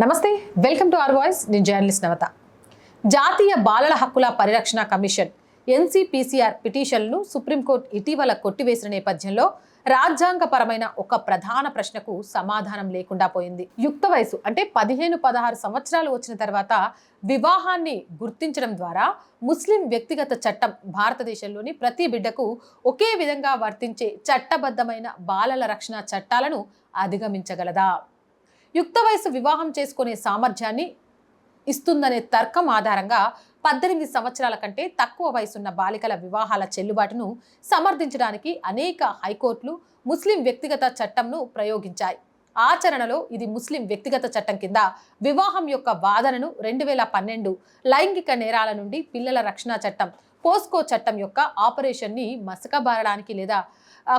నమస్తే welcome to R voice. నేను journalist Navata. జాతీయ బాలల హక్కుల పరిరక్షణ కమిషన్ ఎన్సిపిసిఆర్ పిటిషన్లను సుప్రీంకోర్టు ఇటీవల కొట్టివేసిన నేపథ్యంలో రాజ్యాంగపరమైన ఒక ప్రధాన ప్రశ్నకు సమాధానం లేకుండా పోయింది. యుక్త వయసు అంటే పదిహేను పదహారు సంవత్సరాలు వచ్చిన తర్వాత వివాహాన్ని గుర్తించడం ద్వారా ముస్లిం వ్యక్తిగత చట్టం భారతదేశంలోని ప్రతి బిడ్డకు ఒకే విధంగా వర్తించే చట్టబద్ధమైన బాలల రక్షణ చట్టాలను అధిగమించగలదా? యుక్త వయసు వివాహం చేసుకునే సామర్థ్యాన్ని ఇస్తుందనే తర్కం ఆధారంగా పద్దెనిమిది సంవత్సరాల కంటే తక్కువ వయసున్న బాలికల వివాహాల చెల్లుబాటును సమర్థించడానికి అనేక హైకోర్టులు ముస్లిం వ్యక్తిగత చట్టంను ప్రయోగించాయి. ఆచరణలో ఇది ముస్లిం వ్యక్తిగత చట్టం కింద వివాహం యొక్క వాదనను రెండు వేల పన్నెండు లైంగిక నేరాల నుండి పిల్లల రక్షణ చట్టం పోస్కో చట్టం యొక్క ఆపరేషన్ని మసకబారడానికి లేదా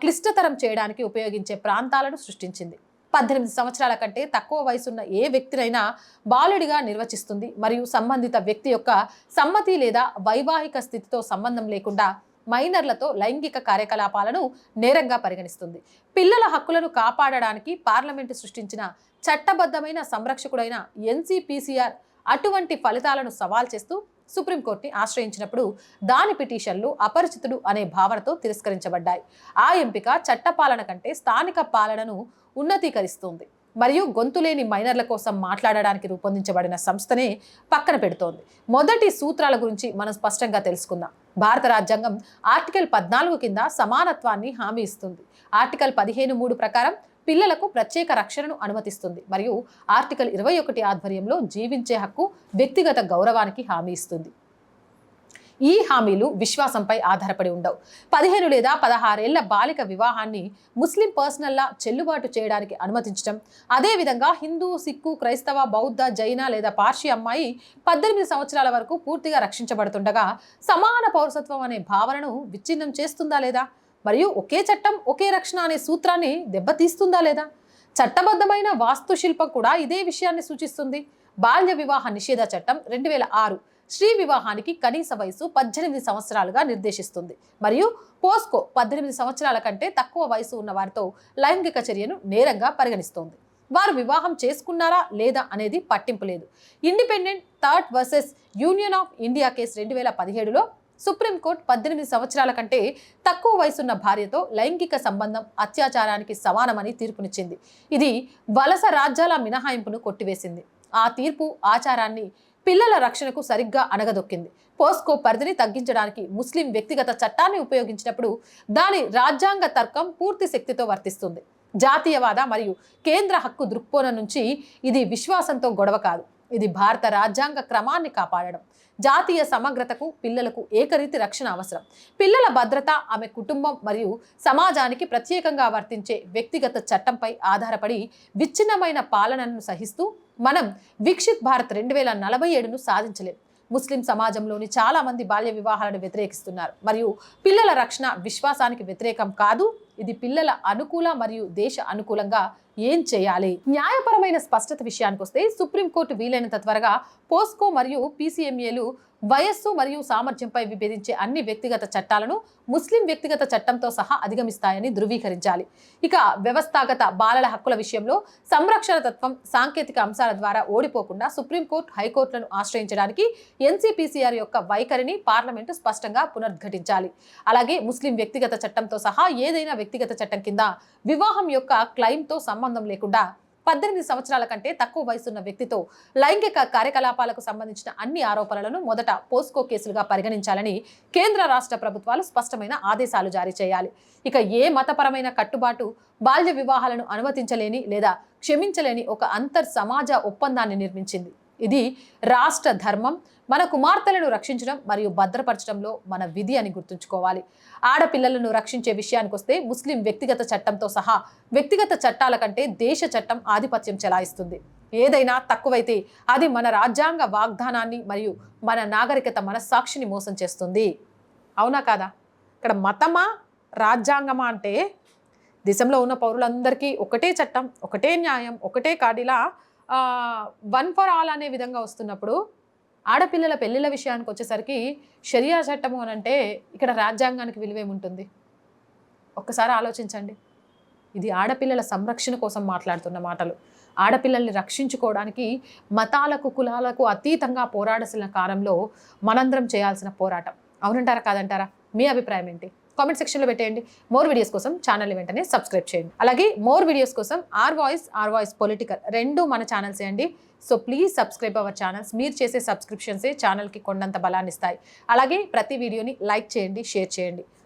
క్లిష్టతరం చేయడానికి ఉపయోగించే ప్రాంతాలను సృష్టించింది. పద్దెనిమిది సంవత్సరాల కంటే తక్కువ వయసున్న ఏ వ్యక్తినైనా బాలుడిగా నిర్వచిస్తుంది. మరియు సంబంధిత వ్యక్తి యొక్క సమ్మతి లేదా వైవాహిక స్థితితో సంబంధం లేకుండా మైనర్లతో లైంగిక కార్యకలాపాలను నేరంగా పరిగణిస్తుంది. పిల్లల హక్కులను కాపాడడానికి పార్లమెంటు సృష్టించిన చట్టబద్ధమైన సంరక్షకుడైన ఎన్సీపీసీఆర్ అటువంటి ఫలితాలను సవాల్ చేస్తూ సుప్రీంకోర్టుని ఆశ్రయించినప్పుడు దాని పిటిషన్లు అపరిచితుడు అనే భావనతో తిరస్కరించబడ్డాయి. ఆ ఎంపిక చట్టపాలన కంటే స్థానిక పాలనను ఉన్నతీకరిస్తుంది. మరియు గొంతులేని మైనర్ల కోసం మాట్లాడడానికి రూపొందించబడిన సంస్థనే పక్కన పెడుతోంది. మొదటి సూత్రాల గురించి మనం స్పష్టంగా తెలుసుకుందాం. భారత రాజ్యాంగం ఆర్టికల్ పద్నాలుగు కింద సమానత్వాన్ని హామీ ఇస్తుంది. ఆర్టికల్ పదిహేను మూడు ప్రకారం పిల్లలకు ప్రత్యేక రక్షణను అనుమతిస్తుంది. మరియు ఆర్టికల్ ఇరవై ఒకటి ఆధ్వర్యంలో జీవించే హక్కు వ్యక్తిగత గౌరవానికి హామీ ఇస్తుంది. ఈ హామీలు విశ్వాసంపై ఆధారపడి ఉండవు. పదిహేను లేదా పదహారేళ్ళ బాలిక వివాహాన్ని ముస్లిం పర్సనల్లా చెల్లుబాటు చేయడానికి అనుమతించడం అదేవిధంగా హిందూ సిక్కు క్రైస్తవ బౌద్ధ జైన లేదా పార్షి అమ్మాయి పద్దెనిమిది సంవత్సరాల వరకు పూర్తిగా రక్షించబడుతుండగా సమాన పౌరసత్వం అనే భావనను విచ్ఛిన్నం చేస్తుందా లేదా? మరియు ఒకే చట్టం ఒకే రక్షణ అనే సూత్రాన్ని దెబ్బతీస్తుందా లేదా? చట్టబద్ధమైన వాస్తుశిల్పం కూడా ఇదే విషయాన్ని సూచిస్తుంది. బాల్య వివాహ నిషేధ చట్టం రెండు వేల ఆరు స్త్రీ వివాహానికి కనీస వయసు పద్దెనిమిది సంవత్సరాలుగా నిర్దేశిస్తుంది. మరియు పోస్కో పద్దెనిమిది సంవత్సరాల కంటే తక్కువ వయసు ఉన్న వారితో లైంగిక చర్యను నేరంగా పరిగణిస్తోంది. వారు వివాహం చేసుకున్నారా లేదా అనేది పట్టింపు లేదు. Independent third versus union of India case రెండు వేల పదిహేడులో సుప్రీంకోర్టు పద్దెనిమిది సంవత్సరాల కంటే తక్కువ వయసున్న భార్యతో లైంగిక సంబంధం అత్యాచారానికి సమానమని తీర్పునిచ్చింది. ఇది వలస రాజ్యాల మినహాయింపును కొట్టివేసింది. ఆ తీర్పు ఆచారాన్ని పిల్లల రక్షణకు సరిగ్గా అణగదొక్కింది. పోస్కో పరిధిని తగ్గించడానికి ముస్లిం వ్యక్తిగత చట్టాన్ని ఉపయోగించినప్పుడు దాని రాజ్యాంగ తర్కం పూర్తి శక్తితో వర్తిస్తుంది. జాతీయవాద మరియు కేంద్ర హక్కు దృక్కోణం నుంచి ఇది విశ్వాసంతో గొడవ కాదు. ఇది భారత రాజ్యాంగ క్రమాన్ని కాపాడడం. జాతీయ సమగ్రతకు పిల్లలకు ఏకరీతి రక్షణ అవసరం. పిల్లల భద్రత ఆమె కుటుంబం మరియు సమాజానికి ప్రత్యేకంగా వర్తించే వ్యక్తిగత చట్టంపై ఆధారపడి విచ్ఛిన్నమైన పాలనను సహిస్తూ మనం విక్షిత్ భారత్ రెండు వేల నలభై ఏడును సాధించలేం. ముస్లిం సమాజంలోని చాలా మంది బాల్య వివాహాలను వ్యతిరేకిస్తున్నారు. మరియు పిల్లల రక్షణ విశ్వాసానికి వ్యతిరేకం కాదు ఇది పిల్లల అనుకూల మరియు దేశ అనుకూలంగా ఏం చేయాలి? న్యాయపరమైన స్పష్టత విషయానికి వస్తే సుప్రీంకోర్టు వీలైనంత త్వరగా పోస్కో మరియు పీసీఎంఏలు వయస్సు మరియు సామర్థ్యంపై విభేదించే అన్ని వ్యక్తిగత చట్టాలను ముస్లిం వ్యక్తిగత చట్టంతో సహా అధిగమిస్తాయని ధృవీకరించాలి. ఇక వ్యవస్థాగత బాలల హక్కుల విషయంలో సంరక్షణ తత్వం సాంకేతిక అంశాల ద్వారా ఓడిపోకుండా సుప్రీంకోర్టు హైకోర్టులను ఆశ్రయించడానికి ఎన్సీపీసీఆర్ యొక్క వైఖరిని పార్లమెంటు స్పష్టంగా పునర్ఘటించాలి. అలాగే ముస్లిం వ్యక్తిగత చట్టంతో సహా ఏదైనా వ్యక్తిగత చట్టం కింద వివాహం యొక్క క్లెయిమ్తో సంబంధం లేకుండా పద్దెనిమిది సంవత్సరాల కంటే తక్కువ వయసున్న వ్యక్తితో లైంగిక కార్యకలాపాలకు సంబంధించిన అన్ని ఆరోపణలను మొదట పోస్కో కేసులుగా పరిగణించాలని కేంద్ర రాష్ట్ర ప్రభుత్వాలు స్పష్టమైన ఆదేశాలు జారీ చేయాలి. ఇక ఏ మతపరమైన కట్టుబాటు బాల్య వివాహాలను అనుమతించలేని లేదా క్షమించలేని ఒక అంతర్ సమాజ ఒప్పందాన్ని నిర్మించింది. ఇది రాష్ట్ర ధర్మం. మన కుమార్తెలను రక్షించడం మరియు భద్రపరచడంలో మన విధి అని గుర్తుంచుకోవాలి. ఆడపిల్లలను రక్షించే విషయానికి వస్తే ముస్లిం వ్యక్తిగత చట్టంతో సహా వ్యక్తిగత చట్టాల కంటే దేశ చట్టం ఆధిపత్యం చెలాయిస్తుంది. ఏదైనా తక్కువైతే అది మన రాజ్యాంగ వాగ్దానాన్ని మరియు మన నాగరికత మనస్సాక్షిని మోసం చేస్తుంది. అవునా కాదా? ఇక్కడ మతమా రాజ్యాంగమా అంటే దేశంలో ఉన్న పౌరులందరికీ ఒకటే చట్టం ఒకటే న్యాయం ఒకటే కాడిలా వన్ ఫర్ ఆల్ అనే విధంగా వస్తున్నప్పుడు ఆడపిల్లల పెళ్ళిళ్ళ విషయానికి వచ్చేసరికి షరియా చట్టము అని అంటే ఇక్కడ రాజ్యాంగానికి విలువేముంటుంది ఒక్కసారి ఆలోచించండి. ఇది ఆడపిల్లల సంరక్షణ కోసం మాట్లాడుతున్న మాటలు. ఆడపిల్లల్ని రక్షించుకోవడానికి మతాలకు కులాలకు అతీతంగా పోరాడాల్సిన కాలంలో మనందరం చేయాల్సిన పోరాటం. అవునంటారా కాదంటారా? మీ అభిప్రాయం ఏంటి? కామెంట్ సెక్షన్లో పెట్టేయండి. మోర్ వీడియోస్ కోసం ఛానల్ వెంటనే సబ్స్క్రైబ్ చేయండి. అలాగే మోర్ వీడియోస్ కోసం R voice R voice political రెండు మన ఛానల్స్ అండి. So please subscribe our channels మీరు చేసే సబ్స్క్రిప్షన్సే ఛానల్కి కొండంత బలాన్ని ఇస్తాయి అలాగే ప్రతి వీడియోని లైక్ చేయండి షేర్ చేయండి.